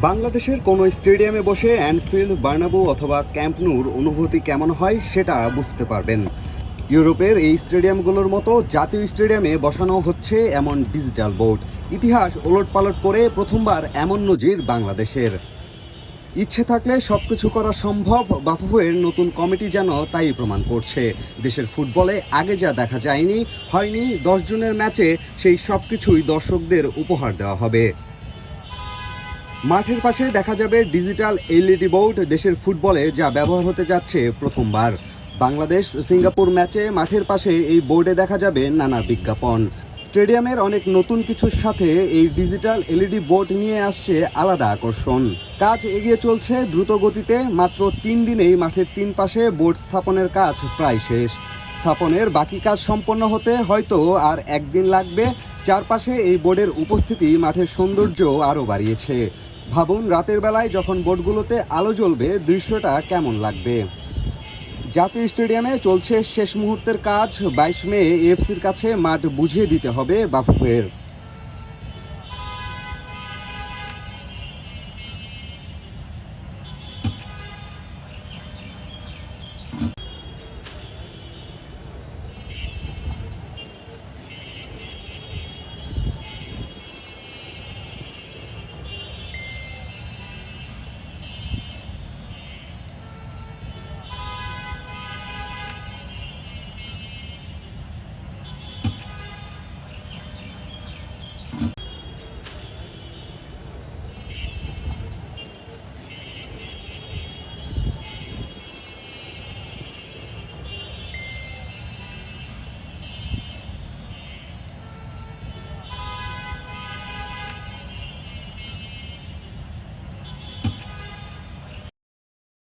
বাংলাদেশের কোনো স্টেডিয়ামে বসে অ্যানফিল্ড, বার্নাবু অথবা ক্যাম্প নূর অনুভূতি কেমন হয় সেটা বুঝতে পারবেন। ইউরোপের এই স্টেডিয়ামগুলোর মতো জাতীয় স্টেডিয়ামে বসানো হচ্ছে এমন ডিজিটাল বোর্ড। ইতিহাস ওলটপালট করে প্রথমবার এমন নজির বাংলাদেশের। ইচ্ছে থাকলে সব কিছু করা সম্ভব, বাফুফের নতুন কমিটি যেন তাই প্রমাণ করছে। দেশের ফুটবলে আগে যা দেখা যায়নি, হয়নি দশ জনের ম্যাচে সেই সব কিছুই দর্শকদের উপহার দেওয়া হবে। মাঠের পাশে দেখা যাবে ডিজিটাল এলইডি বোর্ড, দেশের ফুটবলে যা ব্যবহার হতে যাচ্ছে প্রথমবার। বাংলাদেশ সিঙ্গাপুর ম্যাচে মাঠের পাশে এই বোর্ডে দেখা যাবে নানা বিজ্ঞাপন। স্টেডিয়ামের অনেক নতুন কিছুর সাথে এই ডিজিটাল এলইডি বোর্ড নিয়ে আসছে আলাদা আকর্ষণ। কাজ এগিয়ে চলছে দ্রুত গতিতে মাত্র তিন দিনেই মাঠের তিন পাশে বোর্ড স্থাপনের কাজ প্রায় শেষ। স্থাপনের বাকি কাজ সম্পন্ন হতে হয়তো আর একদিন লাগবে। চারপাশে এই বোর্ডের উপস্থিতি মাঠের সৌন্দর্য আরও বাড়িয়েছে। ভাবুন, রাতের বেলায় যখন বোর্ডগুলোতে আলো জ্বলবে, দৃশ্যটা কেমন লাগবে? জাতীয় স্টেডিয়ামে চলছে শেষ মুহূর্তের কাজ। বাইশ মে এফসির কাছে মাঠ বুঝিয়ে দিতে হবে বাফুফের।